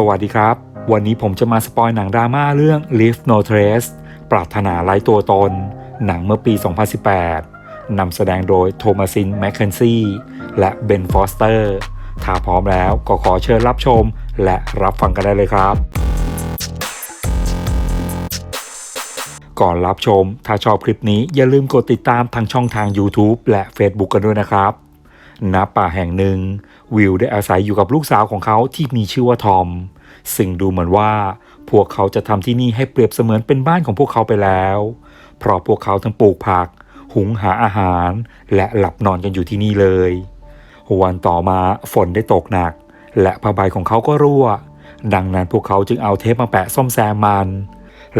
สวัสดีครับ วันนี้ผมจะมาสปอยหนังดราม่าเรื่อง Leave No Trace ปรารถนาไร้ตัวตน หนังเมื่อปี 2018 นำแสดงโดยโทมัสินแมคเคนซี่และเบนฟอสเตอร์ ถ้าพร้อมแล้วก็ขอเชิญรับชมและรับฟังกันได้เลยครับ ก่อนรับชม ถ้าชอบคลิปนี้อย่าลืมกดติดตามทางช่องทาง YouTube และ Facebook กันด้วยนะครับ ณป่าแห่งหนึ่ง วิลได้อาศัยอยู่กับลูกสาวของเขาที่มีชื่อว่าทอม ซึ่งดูเหมือนว่า พวกเขาจะทำที่นี่ให้เปรียบเสมือนเป็นบ้านของพวกเขาไปแล้ว เพราะพวกเขาทั้งปลูกผัก หุงหาอาหาร และหลับนอนกันอยู่ที่นี่เลยวันต่อมาฝนได้ตกหนัก และผ้าใบของเขาก็รั่ว ดังนั้นพวกเขาจึงเอาเทปมาแปะซ่อมแซมมัน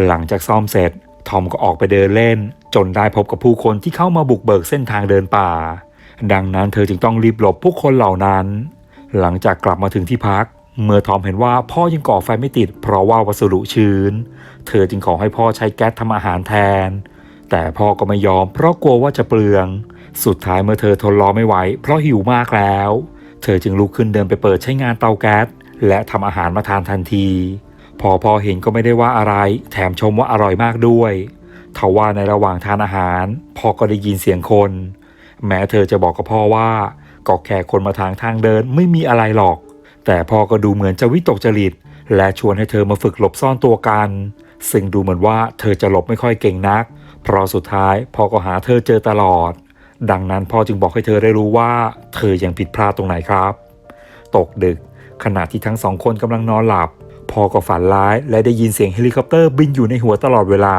หลังจากซ่อมเสร็จทอมก็ออกไปเดินเล่น จนได้พบกับผู้คนที่เข้ามาบุกเบิกเส้นทางเดินป่า ดังนั้นเธอจึงต้องรีบหลบผู้คนเหล่านั้น หลังจากกลับมาถึงที่พัก เมื่อทอมเห็นว่าพ่อยังก่อไฟไม่ติด เพราะว่าวัสดุชื้น เธอจึงขอให้พ่อใช้แก๊สทำอาหารแทน แต่พ่อก็ไม่ยอม เพราะกลัวว่าจะเปลือง สุดท้ายเมื่อเธอทนรอไม่ไหวเพราะหิวมากแล้ว เธอจึงลุกขึ้นเดินไปเปิดใช้งานเตาแก๊สและทำอาหารมาทานทันที พอพอเห็นก็ไม่ได้ว่าอะไร แถมชมว่าอร่อยมากด้วยทว่าในระหว่างทานอาหาร พ่อก็ได้ยินเสียงคน แม้เธอจะบอกกับพ่อว่าก็แค่คนมาทางทางเดินไม่มีอะไรหรอก แต่พ่อก็ดูเหมือนจะวิตกจริต และชวนให้เธอมาฝึกหลบซ่อนตัวกัน ซึ่งดูเหมือนว่าเธอจะหลบไม่ค่อยเก่งนัก เพราะสุดท้ายพ่อก็หาเธอเจอตลอด ดังนั้นพ่อจึงบอกให้เธอได้รู้ว่า เธอยังผิดพลาดตรงไหนครับ ตกดึก ขณะที่ทั้งสองคนกำลังนอนหลับพ่อก็ฝันร้ายและได้ยินเสียงเฮลิคอปเตอร์บินอยู่ในหัวตลอดเวลา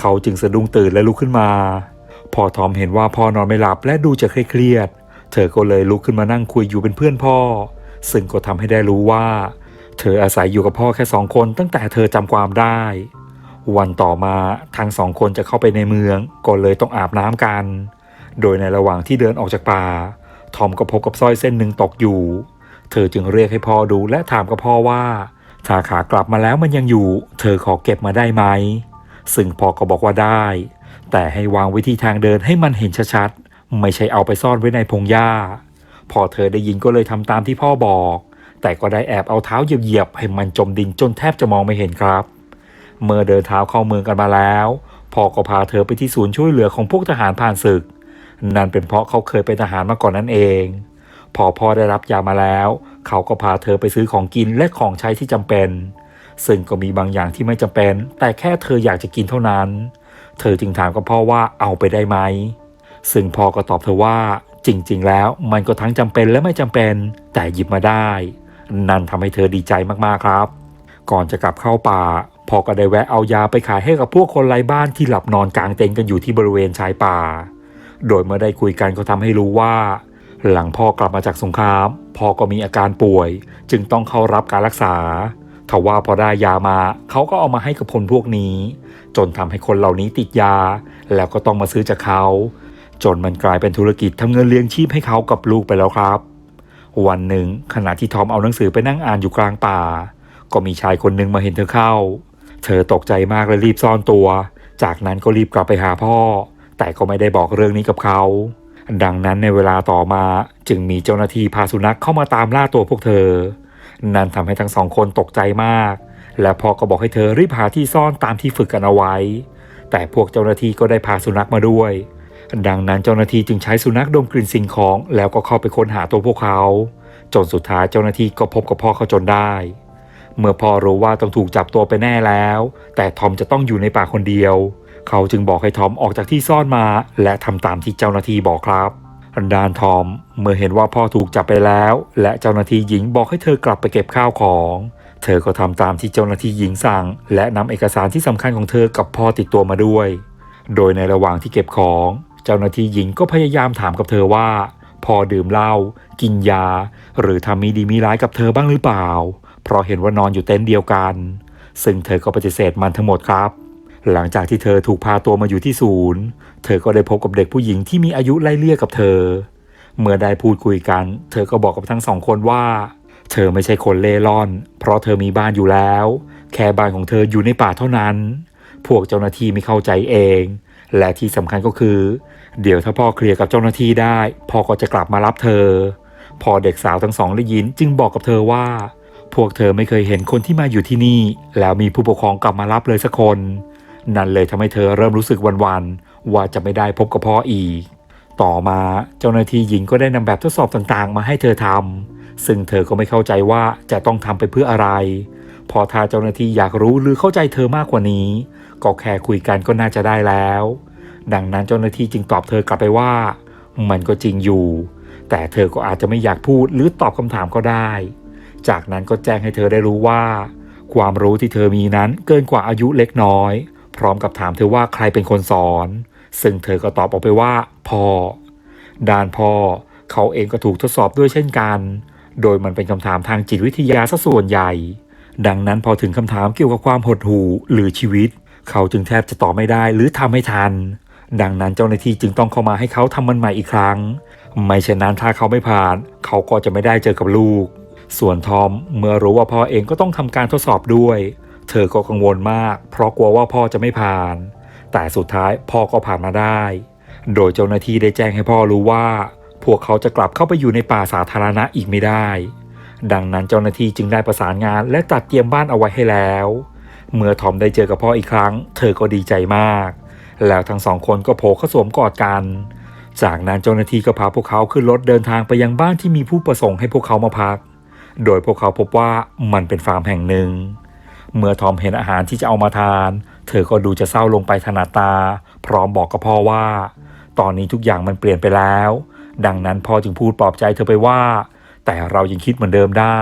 เขาจึงสะดุ้งตื่นและลุกขึ้นมา พอทอมเห็นว่าพ่อนอนไม่หลับและดูจะเครียด เธอก็เลยลุกขึ้นมานั่งคุยอยู่เป็นเพื่อนพ่อ ซึ่งก็ทำให้ได้รู้ว่า เธออาศัยอยู่กับพ่อแค่สองคนตั้งแต่เธอจำความได้ วันต่อมาทั้งสองคนจะเข้าไปในเมือง ก็เลยต้องอาบน้ำกัน โดยในระหว่างที่เดินออกจากป่า ทอมก็พบกับสร้อยเส้นหนึ่งตกอยู่ เธอจึงเรียกให้พ่อดูและถามกับพ่อว่าถ้าขากลับมาแล้วมันยังอยู่ เธอขอเก็บมาได้ไหม ซึ่งพ่อก็บอกว่าได้ แต่ให้วางไว้ที่ทางเดินให้มันเห็นชัดๆ ไม่ใช่เอาไปซ่อนไว้ในพงหญ้า พอเธอได้ยินก็เลยทำตามที่พ่อบอก แต่ก็ได้แอบเอาเท้าเหยียบๆให้มันจมดินจนแทบจะมองไม่เห็นครับ เมื่อเดินเท้าเข้าเมืองกันมาแล้วพ่อก็พาเธอไปที่ศูนย์ช่วยเหลือของพวกทหารผ่านศึก นั่นเป็นเพราะเขาเคยเป็นทหารมาก่อนนั่นเอง พอพ่อได้รับยามาแล้ว เขาก็พาเธอไปซื้อของกินและของใช้ที่จำเป็น ซึ่งก็มีบางอย่างที่ไม่จำเป็น แต่แค่เธออยากจะกินเท่านั้น เธอจึงถามกับพ่อว่าเอาไปได้ไหม ซึ่งพ่อก็ตอบเธอว่า จริง ๆ แล้วมันก็ทั้งจำเป็นและไม่จำเป็น แต่หยิบมาได้ นั่นทำให้เธอดีใจมากๆครับ ก่อนจะกลับเข้าป่าพ่อก็ได้แวะเอายาไปขายให้กับพวกคนไร้บ้านที่หลับนอนกลางเต็นท์กันอยู่ที่บริเวณชายป่า โดยเมื่อได้คุยกันก็ทำให้รู้ว่า หลังพ่อกลับมาจากสงครามพ่อก็มีอาการป่วย จึงต้องเข้ารับการรักษาทว่าพอได้ยามาเขาก็เอามาให้กับคนพวกนี้ จนทำให้คนเหล่านี้ติดยา แล้วก็ต้องมาซื้อจากเขา จนมันกลายเป็นธุรกิจทำเงินเลี้ยงชีพให้เขากับลูกไปแล้วครับ วันหนึ่งขณะที่ทอมเอาหนังสือไปนั่งอ่านอยู่กลางป่า ก็มีชายคนหนึ่งมาเห็นเธอเข้า เธอตกใจมากและรีบซ่อนตัว จากนั้นก็รีบกลับไปหาพ่อ แต่ก็ไม่ได้บอกเรื่องนี้กับเขาดังนั้นในเวลาต่อมาจึงมีเจ้าหน้าที่พาสุนัขเข้ามาตามล่าตัวพวกเธอ นั่นทำให้ทั้งสองคนตกใจมาก และพ่อก็บอกให้เธอรีบหาที่ซ่อนตามที่ฝึกกันเอาไว้ แต่พวกเจ้าหน้าที่ก็ได้พาสุนัขมาด้วย ดังนั้นเจ้าหน้าที่จึงใช้สุนัขดมกลิ่นสิ่งของ แล้วก็เข้าไปค้นหาตัวพวกเขา จนสุดท้ายเจ้าหน้าที่ก็พบกับพ่อเขาจนได้ เมื่อพ่อรู้ว่าต้องถูกจับตัวไปแน่แล้ว แต่ทอมจะต้องอยู่ในป่าคนเดียว เขาจึงบอกให้ทอมออกจากที่ซ่อนมา และทำตามที่เจ้าหน้าที่บอกครับดานทอมเมื่อเห็นว่าพ่อถูกจับไปแล้ว และเจ้าหน้าที่หญิงบอกให้เธอกลับไปเก็บข้าวของ เธอก็ทำตามที่เจ้าหน้าที่หญิงสั่ง และนำเอกสารที่สำคัญของเธอกับพ่อติดตัวมาด้วย โดยในระหว่างที่เก็บของ เจ้าหน้าที่หญิงก็พยายามถามกับเธอว่าพ่อดื่มเหล้ากินยา หรือทำมีดีมีร้ายกับเธอบ้างหรือเปล่า เพราะเห็นว่านอนอยู่เต็นท์เดียวกัน ซึ่งเธอก็ปฏิเสธมันทั้งหมดครับ หลังจากที่เธอถูกพาตัวมาอยู่ที่ศูนย์ เธอก็ได้พบกับเด็กผู้หญิงที่มีอายุไล่เลี่ยกับเธอ เมื่อได้พูดคุยกัน เธอก็บอกกับทั้งสองคนว่า เธอไม่ใช่คนเล่ร่อน เพราะเธอมีบ้านอยู่แล้ว แค่บ้านของเธออยู่ในป่าเท่านั้น พวกเจ้าหน้าที่ไม่เข้าใจเอง และที่สำคัญก็คือ เดี๋ยวถ้าพ่อเคลียร์กับเจ้าหน้าที่ได้พ่อก็จะกลับมารับเธอ พอเด็กสาวทั้งสองได้ยินจึงบอกกับเธอว่า พวกเธอไม่เคยเห็นคนที่มาอยู่ที่นี่ แล้วมีผู้ปกครองกลับมารับเลยสักคน นั่นเลยทำให้เธอเริ่มรู้สึกวันๆว่าจะไม่ได้พบกับพ่ออีก ต่อมาเจ้าหน้าที่หญิงก็ได้นำแบบทดสอบต่างๆ มาให้เธอทำซึ่งเธอก็ไม่เข้าใจว่าจะต้องทำไปเพื่ออะไร พอถ้าเจ้าหน้าที่อยากรู้หรือเข้าใจเธอมากกว่านี้ ก็แค่คุยกันก็น่าจะได้แล้ว ดังนั้นเจ้าหน้าที่จึงตอบเธอกลับไปว่า มันก็จริงอยู่ แต่เธอก็อาจจะไม่อยากพูดหรือตอบคำถามก็ได้ จากนั้นก็แจ้งให้เธอได้รู้ว่า ความรู้ที่เธอมีนั้นเกินกว่าอายุเล็กน้อย พร้อมกับถามเธอว่าใครเป็นคนสอน ซึ่งเธอก็ตอบออกไปว่าพ่อด้านพ่อเขาเองก็ถูกทดสอบด้วยเช่นกัน โดยมันเป็นคำถามทางจิตวิทยาซะส่วนใหญ่ ดังนั้นพอถึงคำถามเกี่ยวกับความหดหู่หรือชีวิต เขาจึงแทบจะตอบไม่ได้หรือทำไม่ทัน ดังนั้นเจ้าหน้าที่จึงต้องเข้ามาให้เขาทำมันใหม่อีกครั้ง ไม่เช่นนั้นถ้าเขาไม่ผ่าน เขาก็จะไม่ได้เจอกับลูก ส่วนทอมเมื่อรู้ว่าพ่อเองก็ต้องทำการทดสอบด้วย เธอก็กังวลมาก เพราะกลัวว่าพ่อจะไม่ผ่าน แต่สุดท้ายพ่อก็ผ่านมาได้ โดยเจ้าหน้าที่ได้แจ้งให้พ่อรู้ว่า พวกเขาจะกลับเข้าไปอยู่ในป่าสาธารณะอีกไม่ได้ ดังนั้นเจ้าหน้าที่จึงได้ประสานงานและจัดเตรียมบ้านเอาไว้ให้แล้ว เมื่อทอมได้เจอกับพ่ออีกครั้ง เธอก็ดีใจมาก แล้วทั้งสองคนก็โผล่เข้าสวมกอดกัน จากนั้นเจ้าหน้าที่ก็พาพวกเขาขึ้นรถเดินทางไปยังบ้านที่มีผู้ประสงค์ให้พวกเขามาพัก โดยพวกเขาพบว่ามันเป็นฟาร์มแห่งหนึ่งเมื่อทอมเห็นอาหารที่จะเอามาทาน เธอก็ดูจะเศร้าลงไปถนัดตา พร้อมบอกกับพ่อว่า ตอนนี้ทุกอย่างมันเปลี่ยนไปแล้ว ดังนั้นพ่อจึงพูดปลอบใจเธอไปว่า แต่เรายังคิดเหมือนเดิมได้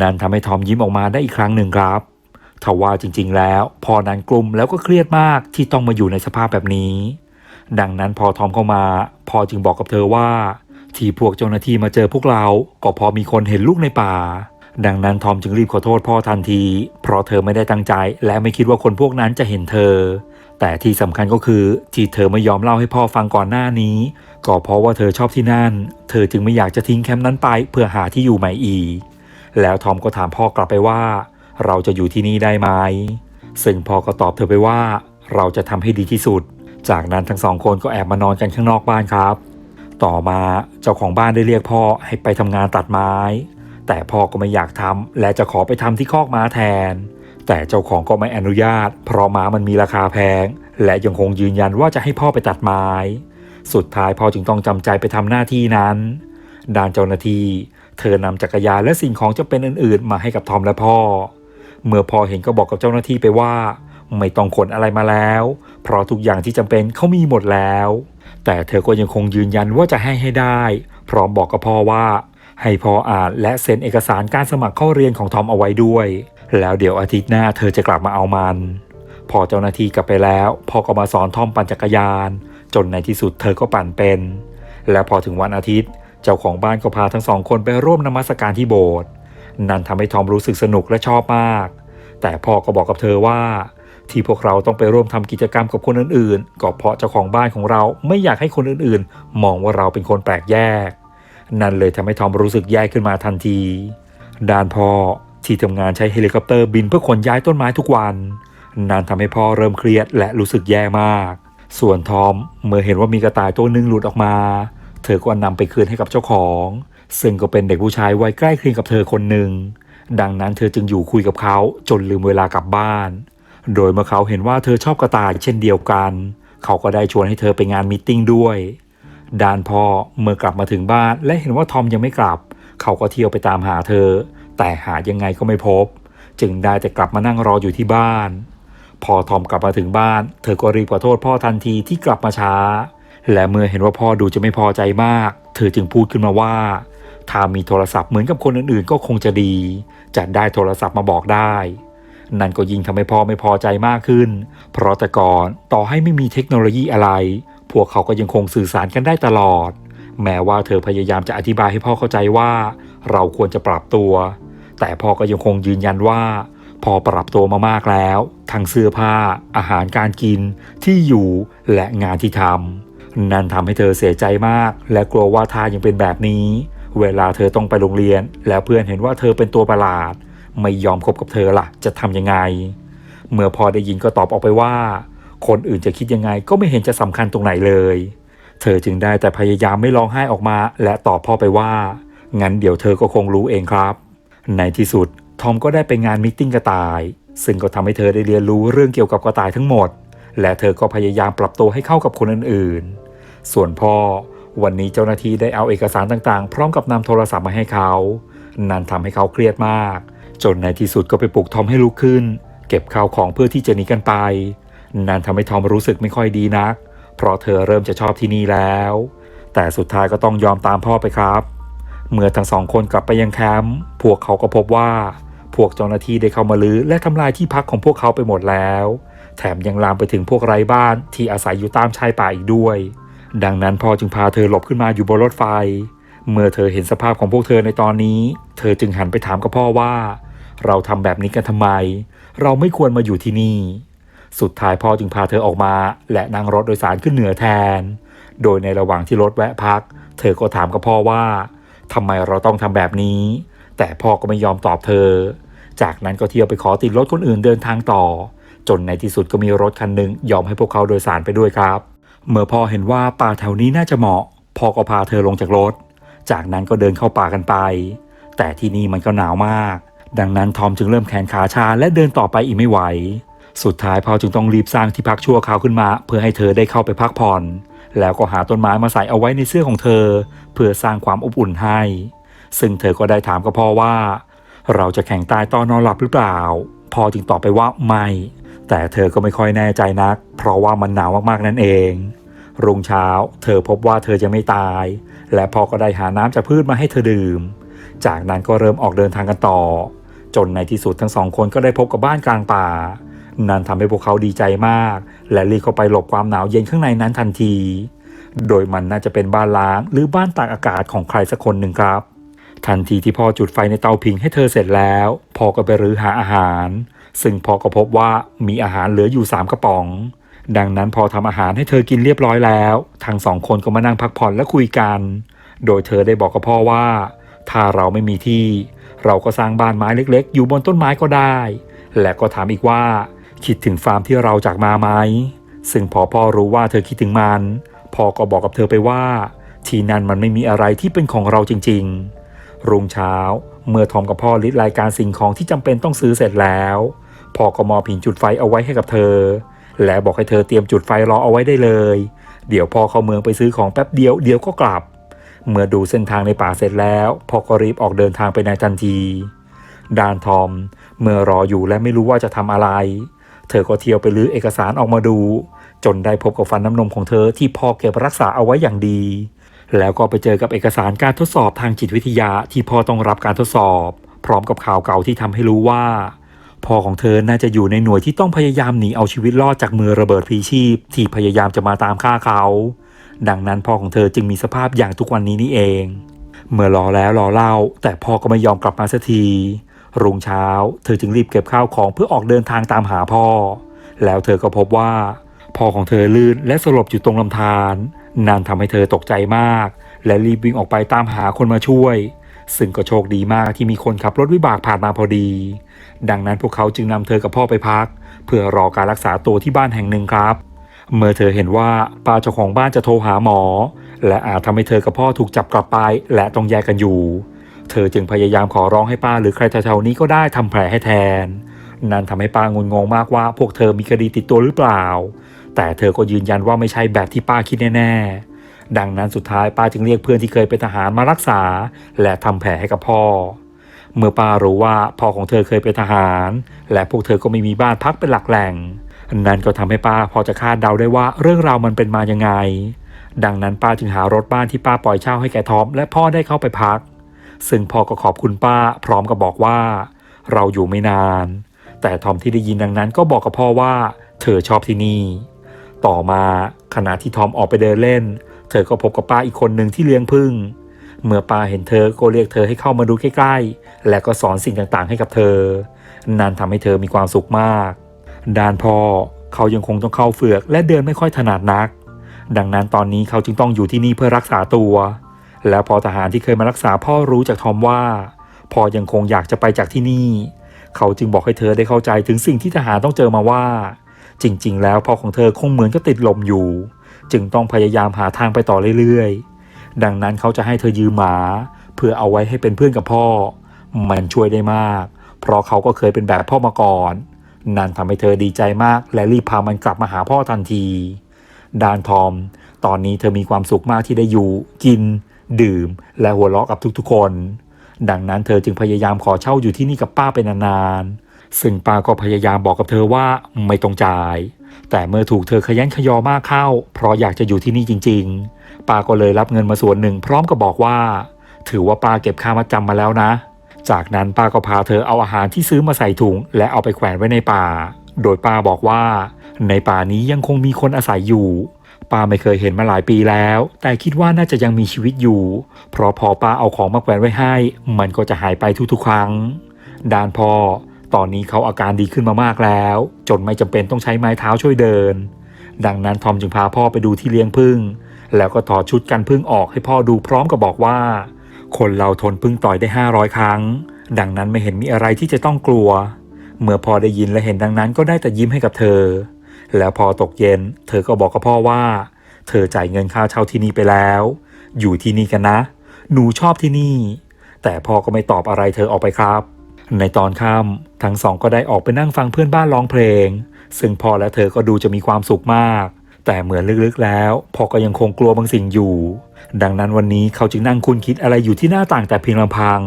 นั่นทำให้ทอมยิ้มออกมาได้อีกครั้งหนึ่งครับทว่าจริงๆ แล้วพ่อนั้นกลุ่มแล้วก็เครียดมากที่ต้องมาอยู่ในสภาพแบบนี้ ดังนั้นพอทอมเข้ามาพ่อจึงบอกกับเธอว่า ที่พวกเจ้าหน้าที่มาเจอพวกเรา ก็พอมีคนเห็นลูกในป่า ดังนั้นทอมจึงรีบขอโทษพ่อทันที เพราะเธอไม่ได้ตั้งใจ และไม่คิดว่าคนพวกนั้นจะเห็นเธอ แต่ที่สำคัญก็คือที่เธอไม่ยอมเล่าให้พ่อฟังก่อนหน้านี้ ก็เพราะว่าเธอชอบที่นั่น เธอจึงไม่อยากจะทิ้งแคมป์นั้นไปเพื่อหาที่อยู่ใหม่อีก แล้วทอมก็ถามพ่อกลับไปว่า เราจะอยู่ที่นี่ได้ไหมซึ่งพ่อก็ตอบเธอไปว่า เราจะทำให้ดีที่สุด จากนั้นทั้งสองคนก็แอบมานอนกันข้างนอกบ้านครับ ต่อมาเจ้าของบ้านได้เรียกพ่อให้ไปทำงานตัดไม้ แต่พ่อก็ไม่อยากทำและจะขอไปทำที่คอกม้าแทน แต่เจ้าของก็ไม่อนุญาต เพราะม้ามันมีราคาแพง และยังคงยืนยันว่าจะให้พ่อไปตัดไม้ สุดท้ายพ่อจึงต้องจำใจไปทำหน้าที่นั้นด้านเจ้าหน้าที่เธอนำจักรยานและสิ่งของจำเป็นอื่นๆ มาให้กับทอมและพ่อ เมื่อพ่อเห็นก็บอกกับเจ้าหน้าที่ไปว่า ไม่ต้องขนอะไรมาแล้ว เพราะทุกอย่างที่จำเป็นเขามีหมดแล้ว แต่เธอก็ยังคงยืนยันว่าจะให้ให้ได้ พร้อมบอกกับพ่อว่า ให้พ่ออ่านและเซ็นเอกสารการสมัครเข้าเรียนของทอมเอาไว้ด้วย แล้วเดี๋ยวอาทิตย์หน้าเธอจะกลับมาเอามัน พอเจ้าหน้าที่กลับไปแล้วพ่อก็มาสอนทอมปั่นจักรยาน จนในที่สุดเธอก็ปั่นเป็น และพอถึงวันอาทิตย์ เจ้าของบ้านก็พาทั้งสองคนไปร่วมนมัสการที่โบสถ์นั่นทำให้ทอมรู้สึกสนุกและชอบมาก แต่พ่อก็บอกกับเธอว่า ที่พวกเราต้องไปร่วมทำกิจกรรมกับคนอื่นๆ ก็เพราะเจ้าของบ้านของเราไม่อยากให้คนอื่นๆ มองว่าเราเป็นคนแปลกแยก นั่นเลยทำให้ทอมรู้สึกแย่ขึ้นมาทันที ด้านพ่อที่ทำงานใช้เฮลิคอปเตอร์บินเพื่อขนย้ายต้นไม้ทุกวัน นั่นทำให้พ่อเริ่มเครียดและรู้สึกแย่มาก ส่วนทอมเมื่อเห็นว่ามีกระต่ายตัวหนึ่งหลุดออกมา เธอก็นำไปคืนให้กับเจ้าของ ซึ่งก็เป็นเด็กผู้ชายวัยใกล้เคียงกับเธอคนหนึ่ง ดังนั้นเธอจึงอยู่คุยกับเขาจนลืมเวลากลับบ้าน โดยเมื่อเขาเห็นว่าเธอชอบกระต่ายเช่นเดียวกัน เขาก็ได้ชวนให้เธอไปงานมีตติ้งด้วย ดานพ่อเมื่อกลับมาถึงบ้าน และเห็นว่าทอมยังไม่กลับ เขาก็เที่ยวไปตามหาเธอ แต่หายังไงก็ไม่พบ จึงได้แต่กลับมานั่งรออยู่ที่บ้าน พอทอมกลับมาถึงบ้าน เธอก็รีบขอโทษพ่อทันทีที่กลับมาช้า และเมื่อเห็นว่าพ่อดูจะไม่พอใจมาก เธอจึงพูดขึ้นมาว่า ถ้ามีโทรศัพท์เหมือนกับคนอื่นๆ ก็คงจะดี จะได้โทรศัพท์มาบอกได้นั่นก็ยิ่งทำให้พ่อไม่พอใจมากขึ้น เพราะแต่ก่อนต่อให้ไม่มีเทคโนโลยีอะไร วกเขาก็ยังคงสื่อสารกันได้ตลอด แม้ว่าเธอพยายามจะอธิบายให้พ่อเข้าใจว่า เราควรจะปรับตัว แต่พ่อก็ยังคงยืนยันว่า พอปรับตัวมามากแล้ว ทั้งเสื้อผ้า อาหารการกิน ที่อยู่และงานที่ทำนั่นทำให้เธอเสียใจมาก และกลัวว่าถ้ายังเป็นแบบนี้ เวลาเธอต้องไปโรงเรียน แล้วเพื่อนเห็นว่าเธอเป็นตัวประหลาด ไม่ยอมคบกับเธอล่ะ จะทำยังไง เมื่อพอได้ยินก็ตอบออกไปว่า คนอื่นจะคิดยังไงก็ไม่เห็นจะสำคัญตรงไหนเลย เธอจึงได้แต่พยายามไม่ร้องไห้ออกมา และตอบพ่อไปว่า งั้นเดี๋ยวเธอก็คงรู้เองครับ ในที่สุดทอมก็ได้ไปงานมิทติ้งกระต่าย ซึ่งก็ทำให้เธอได้เรียนรู้เรื่องเกี่ยวกับกระต่ายทั้งหมด และเธอก็พยายามปรับตัวให้เข้ากับคนอื่นๆ ส่วนพ่อ วันนี้เจ้าหน้าที่ได้เอาเอกสารต่างๆ พร้อมกับนำโทรศัพท์มาให้เขา นั่นทำให้เขาเครียดมาก จนในที่สุดก็ไปปลุกทอมให้ลุกขึ้น เก็บข้าวของเพื่อที่จะหนีกันไป นั่นทำให้ทอมรู้สึกไม่ค่อยดีนัก เพราะเธอเริ่มจะชอบที่นี่แล้ว แต่สุดท้ายก็ต้องยอมตามพ่อไปครับ เมื่อทั้งสองคนกลับไปยังแคมป์พวกเขาก็พบว่า พวกเจ้าหน้าที่ได้เข้ามาลื้อและทำลายที่พักของพวกเขาไปหมดแล้ว แถมยังลามไปถึงพวกไร้บ้านที่อาศัยอยู่ตามชายป่าอีกด้วย ดังนั้นพ่อจึงพาเธอหลบขึ้นมาอยู่บนรถไฟ เมื่อเธอเห็นสภาพของพวกเธอในตอนนี้ เธอจึงหันไปถามกับพ่อว่า เราทำแบบนี้กันทำไม เราไม่ควรมาอยู่ที่นี่ สุดท้ายพ่อจึงพาเธอออกมา และนั่งรถโดยสารขึ้นเหนือแทน โดยในระหว่างที่รถแวะพัก เธอก็ถามกับพ่อว่าทำไมเราต้องทำแบบนี้ แต่พ่อก็ไม่ยอมตอบเธอ จากนั้นก็เที่ยวไปขอติดรถคนอื่นเดินทางต่อ จนในที่สุดก็มีรถคันหนึ่งยอมให้พวกเขาโดยสารไปด้วยครับ เมื่อพ่อเห็นว่าป่าแถวนี้น่าจะเหมาะ พ่อก็พาเธอลงจากรถ จากนั้นก็เดินเข้าป่ากันไป แต่ที่นี่มันก็หนาวมาก ดังนั้นทอมจึงเริ่มแขนขาชาและเดินต่อไปอีกไม่ไหว สุดท้ายพ่อจึงต้องรีบสร้างที่พักชั่วคราวขึ้นมา เพื่อให้เธอได้เข้าไปพักผ่อน แล้วก็หาต้นไม้มาใส่เอาไว้ในเสื้อของเธอ เพื่อสร้างความอบอุ่นให้ ซึ่งเธอก็ได้ถามกับพ่อว่า เราจะแข่งตายตอนนอนหลับหรือเปล่าพ่อจึงตอบไปว่าไม่ แต่เธอก็ไม่ค่อยแน่ใจนัก เพราะว่ามันหนาวมากๆนั่นเอง รุ่งเช้า เธอพบว่าเธอจะไม่ตาย และพ่อก็ได้หาน้ำจากพืชมาให้เธอดื่ม จากนั้นก็เริ่มออกเดินทางกันต่อ จนในที่สุดทั้งสองคนก็ได้พบกับบ้านกลางป่า นั่นทำให้พวกเขาดีใจมาก และรีบเข้าไปหลบความหนาวเย็นข้างในนั้นทันที โดยมันน่าจะเป็นบ้านล้างหรือบ้านตากอากาศของใครสักคนหนึ่งครับ ทันทีที่พ่อจุดไฟในเตาผิงให้เธอเสร็จแล้วพ่อก็ไปรื้อหาอาหาร ซึ่งพ่อก็พบว่ามีอาหารเหลืออยู่3กระป๋อง ดังนั้นพอทำอาหารให้เธอกินเรียบร้อยแล้วทั้งสองคนก็มานั่งพักผ่อนและคุยกัน โดยเธอได้บอกกับพ่อว่า ถ้าเราไม่มีที่ เราก็สร้างบ้านไม้เล็ก ๆ อยู่บนต้นไม้ก็ได้และก็ถามอีกว่า คิดถึงฟาร์มที่เราจากมาไหมซึ่งพอพ่อรู้ว่าเธอคิดถึงมันพ่อก็บอกกับเธอไปว่า ที่นั่นมันไม่มีอะไรที่เป็นของเราจริง ๆ รุ่งเช้า เมื่อทอมกับพ่อลิดรายการสิ่งของที่จำเป็นต้องซื้อเสร็จแล้วพ่อก็มอบหินจุดไฟเอาไว้ให้กับเธอ และบอกให้เธอเตรียมจุดไฟรอเอาไว้ได้เลย เดี๋ยวพ่อเข้าเมืองไปซื้อของแป๊บเดียวเดี๋ยวก็กลับ เมื่อดูเส้นทางในป่าเสร็จแล้วพ่อก็รีบออกเดินทางไปในทันทีดานทอม เมื่อรออยู่และไม่รู้ว่าจะทำอะไร เธอก็เที่ยวไปลื้อเอกสารออกมาดู จนได้พบกับฟันน้ำนมของเธอที่พ่อเก็บรักษาเอาไว้อย่างดี แล้วก็ไปเจอกับเอกสารการทดสอบทางจิตวิทยาที่พ่อต้องรับการทดสอบ พร้อมกับข่าวเก่าที่ทำให้รู้ว่าพ่อของเธอน่าจะอยู่ในหน่วยที่ต้องพยายามหนีเอาชีวิตรอดจากมือระเบิดพีชีพ ที่พยายามจะมาตามฆ่าเขา ดังนั้นพ่อของเธอจึงมีสภาพอย่างทุกวันนี้นี่เอง เมื่อรอแล้วรอเล่า แต่พ่อก็ไม่ยอมกลับมาสักที รุ่งเช้า เธอจึงรีบเก็บข้าวของเพื่อออกเดินทางตามหาพ่อ แล้วเธอก็พบว่า พ่อของเธอลื่นและสลบอยู่ตรงลำธารนั่นทำให้เธอตกใจมาก และรีบวิ่งออกไปตามหาคนมาช่วย ซึ่งก็โชคดีมากที่มีคนขับรถวิบากผ่านมาพอดี ดังนั้นพวกเขาจึงนำเธอกับพ่อไปพัก เพื่อรอการรักษาตัวที่บ้านแห่งหนึ่งครับ เมื่อเธอเห็นว่าป้าเจ้าของบ้านจะโทรหาหมอ และอาจทำให้เธอกับพ่อถูกจับกลับไปและต้องแยกกันอยู่ เธอจึงพยายามขอร้องให้ป้าหรือใครแถวๆนี้ก็ได้ทำแผลให้แทน นั่นทำให้ป้างุนงงมากว่าพวกเธอมีคดีติดตัวหรือเปล่า แต่เธอก็ยืนยันว่าไม่ใช่แบบที่ป้าคิดแน่ ๆ ดังนั้นสุดท้ายป้าจึงเรียกเพื่อนที่เคยเป็นทหารมารักษา และทำแผลให้กับพ่อ เมื่อป้ารู้ว่าพ่อของเธอเคยเป็นทหาร และพวกเธอก็ไม่มีบ้านพักเป็นหลักแหล่งนั่นก็ทำให้ป้าพอจะคาดเดาได้ว่าเรื่องราวมันเป็นมายังไง ดังนั้นป้าจึงหารถบ้านที่ป้าปล่อยเช่าให้แก่ทอมและพ่อได้เข้าไปพัก ซึ่งพ่อก็ขอบคุณป้าพร้อมกับบอกว่า เราอยู่ไม่นาน แต่ทอมที่ได้ยินดังนั้นก็บอกกับพ่อว่า เธอชอบที่นี่ ต่อมาขณะที่ทอมออกไปเดินเล่น เธอก็พบกับป้าอีกคนหนึ่งที่เลี้ยงพึ่ง เมื่อป้าเห็นเธอก็เรียกเธอให้เข้ามาดูใกล้ๆ และก็สอนสิ่งต่างๆ ให้กับเธอ นั่นทำให้เธอมีความสุขมาก ด้านพ่อเขายังคงต้องเข้าเฟือกและเดินไม่ค่อยถนัดนัก ดังนั้นตอนนี้เขาจึงต้องอยู่ที่นี่เพื่อรักษาตัว แล้วพอทหารที่เคยมารักษาพ่อรู้จากทอมว่าพ่อยังคงอยากจะไปจากที่นี่ เขาจึงบอกให้เธอได้เข้าใจถึงสิ่งที่ทหารต้องเจอมาว่า จริง ๆ แล้วพ่อของเธอคงเหมือนก็ติดลมอยู่ จึงต้องพยายามหาทางไปต่อเรื่อยๆ ดังนั้นเขาจะให้เธอยืมหมา เพื่อเอาไว้ให้เป็นเพื่อนกับพ่อ มันช่วยได้มาก เพราะเขาก็เคยเป็นแบบพ่อมาก่อนนั่นทำให้เธอดีใจมากและรีบพามันกลับมาหาพ่อทันที ดานทอม ตอนนี้เธอมีความสุขมากที่ได้อยู่ กิน ดื่ม และหัวเราะกับทุกๆคน ดังนั้นเธอจึงพยายามขอเช่าอยู่ที่นี่กับป้าเป็นนานๆซึ่งป้าก็พยายามบอกกับเธอว่าไม่ต้องจ่าย แต่เมื่อถูกเธอขยันขยอมากเข้า เพราะอยากจะอยู่ที่นี่จริง ๆ ป้าก็เลยรับเงินมาส่วนหนึ่ง พร้อมกับบอกว่า ถือว่าป้าเก็บค่ามาจำมาแล้วนะ จากนั้นป้าก็พาเธอเอาอาหารที่ซื้อมาใส่ถุง และเอาไปแขวนไว้ในป่า โดยป้าบอกว่า ในป่านี้ยังคงมีคนอาศัยอยู่ ป้าไม่เคยเห็นมาหลายปีแล้ว แต่คิดว่าน่าจะยังมีชีวิตอยู่ เพราะพอป้าเอาของมาแขวนไว้ให้ มันก็จะหายไปทุกๆ ครั้ง ด้านพ่อ ตอนนี้เขาอาการดีขึ้นมามากแล้ว จนไม่จำเป็นต้องใช้ไม้เท้าช่วยเดิน ดังนั้นทอมจึงพาพ่อไปดูที่เลี้ยงผึ้งแล้วก็ถอดชุดกันผึ้งออกให้พ่อดูพร้อมกับบอกว่า คนเราทนผึ้งต่อยได้ 500 ครั้ง ดังนั้นไม่เห็นมีอะไรที่จะต้องกลัว เมื่อพอได้ยินและเห็นดังนั้นก็ได้แต่ยิ้มให้กับเธอ แล้วพอตกเย็น เธอก็บอกกับพ่อว่า เธอจ่ายเงินค่าเช่าที่นี่ไปแล้ว อยู่ที่นี่กันนะ หนูชอบที่นี่ แต่พ่อก็ไม่ตอบอะไรเธอออกไปครับ ในตอนค่ำทั้งสองก็ได้ออกไปนั่งฟังเพื่อนบ้านร้องเพลง ซึ่งพ่อและเธอก็ดูจะมีความสุขมาก แต่เหมือนลึกๆแล้วพ่อก็ยังคงกลัวบางสิ่งอยู่ ดังนั้นวันนี้เขาจึงนั่งคุ้นคิดอะไรอยู่ที่หน้าต่างแต่เพียงลำพัง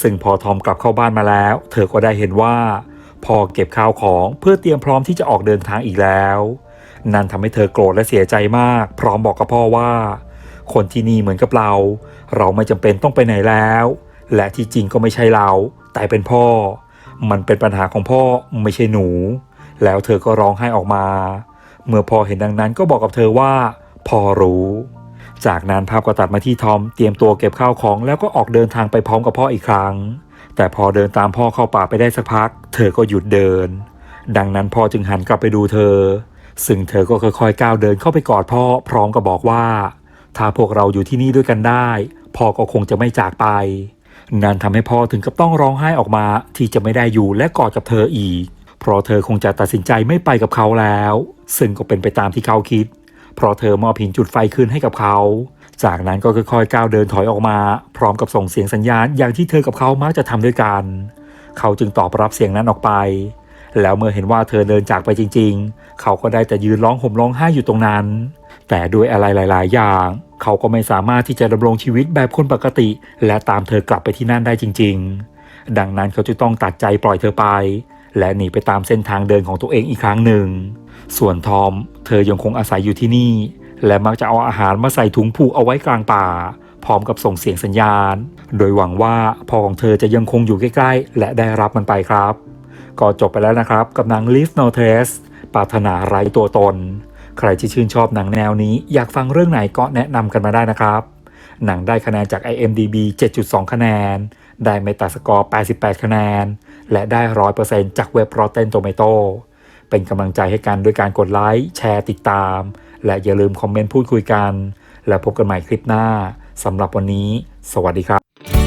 ซึ่งพอทอมกลับเข้าบ้านมาแล้ว เธอก็ได้เห็นว่า พ่อเก็บข้าวของเพื่อเตรียมพร้อมที่จะออกเดินทางอีกแล้ว นั่นทำให้เธอโกรธและเสียใจมาก พร้อมบอกกับพ่อว่า คนที่นี่เหมือนกับเรา เราไม่จำเป็นต้องไปไหนแล้ว และที่จริงก็ไม่ใช่เรา แต่เป็นพ่อ มันเป็นปัญหาของพ่อไม่ใช่หนู แล้วเธอก็ร้องไห้ออกมา เมื่อพ่อเห็นดังนั้นก็บอกกับเธอว่าพ่อรู้จากนั้นภาพก็ตัดมาที่ทอมเตรียมตัวเก็บข้าวของแล้วก็ออกเดินทางไปพร้อมกับพ่ออีกครั้ง แต่พอเดินตามพ่อเข้าป่าไปได้สักพัก เธอก็หยุดเดิน ดังนั้นพ่อจึงหันกลับไปดูเธอ ซึ่งเธอก็ค่อยๆก้าวเดินเข้าไปกอดพ่อพร้อมกับบอกว่า ถ้าพวกเราอยู่ที่นี่ด้วยกันได้ พ่อก็คงจะไม่จากไป นั่นทำให้พ่อถึงกับต้องร้องไห้ออกมาที่จะไม่ได้อยู่และกอดกับเธออีก เพราะเธอคงจะตัดสินใจไม่ไปกับเขาแล้ว ซึ่งก็เป็นไปตามที่เขาคิด เพราะเธอมอบหินจุดไฟคืนให้กับเขา จากนั้นก็ค่อยๆก้าวเดินถอยออกมา พร้อมกับส่งเสียงสัญญาณอย่างที่เธอกับเขามักจะทำด้วยกัน เขาจึงตอบรับเสียงนั้นออกไป แล้วเมื่อเห็นว่าเธอเดินจากไปจริง ๆ เขาก็ได้แต่ยืนร้องห่มร้องไห้อยู่ตรงนั้น แต่ด้วยอะไรหลาย ๆ อย่าง เขาก็ไม่สามารถที่จะดำรงชีวิตแบบคนปกติ และตามเธอกลับไปที่นั่นได้จริง ๆ ดังนั้นเขาจะต้องตัดใจปล่อยเธอไป และหนีไปตามเส้นทางเดินของตัวเองอีกครั้งหนึ่ง ส่วนทอม เธอยังคงอาศัยอยู่ที่นี่ และมักจะเอาอาหารมาใส่ถุงผูกเอาไว้กลางป่า พร้อมกับส่งเสียงสัญญาณ โดยหวังว่าพ่อของเธอจะยังคงอยู่ใกล้ๆ และได้รับมันไปครับ ก็จบไปแล้วนะครับ กับหนัง Leave No Trace ปรารถนาไร้ตัวตน ใครที่ชื่นชอบหนังแนวนี้ อยากฟังเรื่องไหนก็แนะนำกันมาได้นะครับ หนังได้คะแนนจาก IMDB 7.2 คะแนน ได้เมตาสกอร์ 88 คะแนน และได้ 100%จากเว็บ Rotten Tomato เป็นกำลังใจให้กันด้วยการกดไลค์แชร์ติดตาม และอย่าลืมคอมเมนต์พูดคุยกัน แล้วพบกันใหม่คลิปหน้าสำหรับวันนี้ สวัสดีครับ